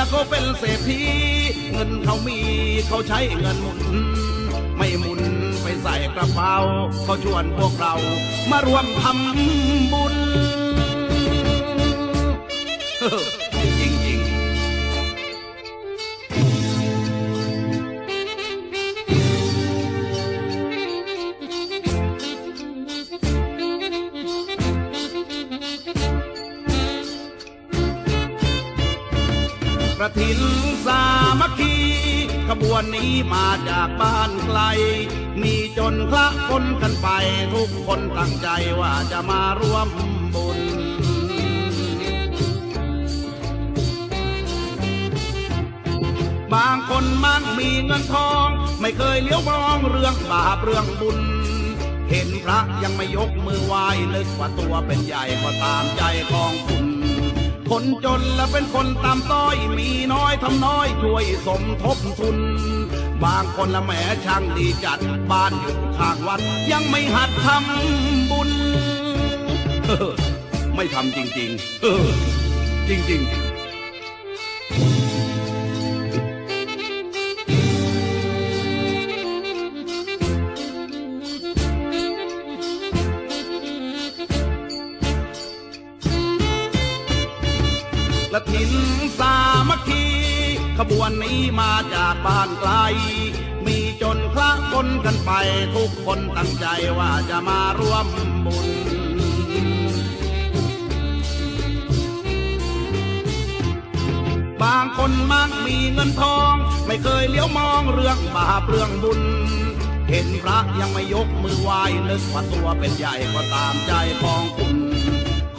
แล้วก็เป็นเศรษฐีเงินเขามีเขาใช้เงินหมุน ไม่หมุนไปใส่กระเป๋าเขาชวนพวกเรามาร่วมทำบุญ กระถินสามัคคีขบวนนี้มาจากบ้านไกล มีจนคละคนกันไป ทุกคนตั้งใจว่าจะมาร่วมบุญ บางคนมั่งมีเงินทอง ไม่เคยเลี้ยวมองเรื่องบาปเรื่องบุญ เห็นพระยังไม่ยกมือไหว้นึกว่าตัวเป็นใหญ่ก็ตามใจของคุณ คนจนและเป็นคนตามต้อยมีน้อยทำน้อยช่วยสมทบทุน บางคนละแหมช่างดีจัดบ้านอยู่ข้างวัด ยังไม่หัดทำบุญ ไม่ทำจริง ๆ จริง ๆ กระถินสามัคคีขบวนนี้มาจากบ้านไกล มีจนคละคนกันไป ทุกคนตั้งใจว่าจะมาร่วมบุญ บางคนมักมีเงินทอง ไม่เคยเลี้ยวมองเรื่องบาปเรื่องบุญ เห็นพระยังไม่ยกมือไหว้นึกว่าตัวเป็นใหญ่ก็ตามใจของ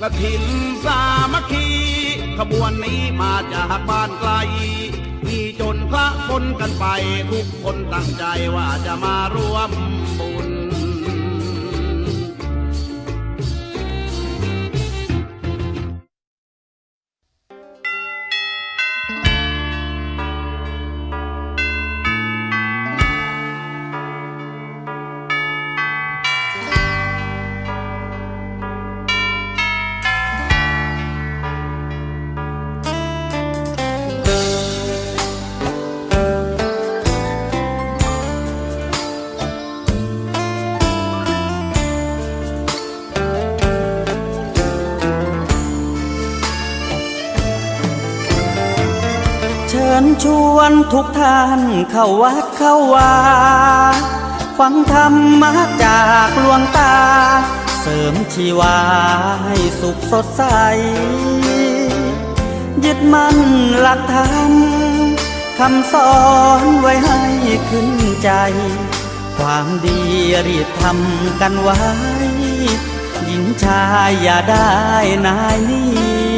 เออกะถินสามัคคี ขบวนนี้มาจากบ้านไกล มีจนพระคนกันไป ทุกคนตั้งใจว่าจะมาร่วมบุญ ญชวนทุกท่านเข้าวัดเข้าวาฟังธรรมะจากหลวงตา เสริมชีวาให้สุขสดใส ยึดมั่นหลักธรรมคำสอนไว้ให้ขึ้นใจ ความดีรีบทำกันไว้ หญิงชายอย่าได้นายนี้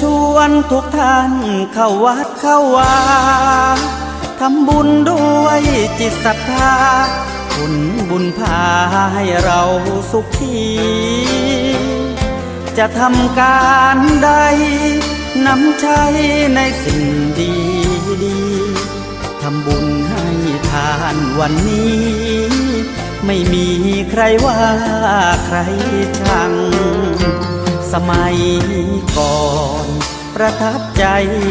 ชวนทุกท่านเข้าวัดเข้าวาทำบุญด้วยจิตศรัทธาบุญบุญพาให้เราสุขี จะทำการใดนำใช้ในสิ่งดีดีทำบุญให้ทานวันนี้ ไม่มีใครว่าใครชัง มัยก่อน ประทับใจ